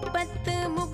முப்பத்து முப்பது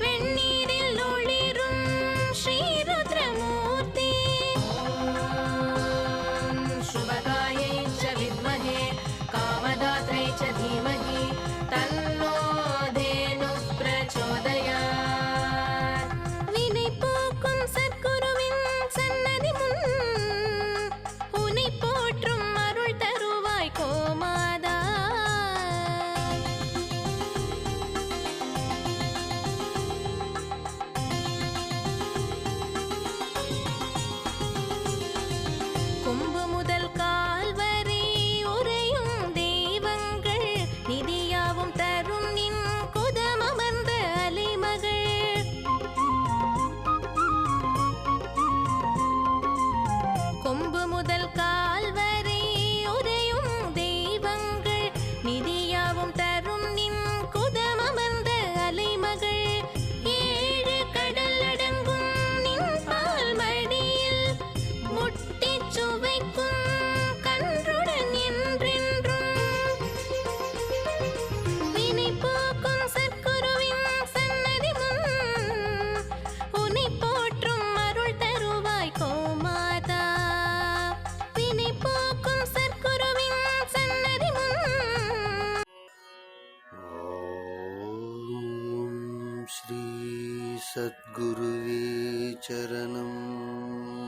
വെണ്ണി श्रीसद्गुरुवे चरणम्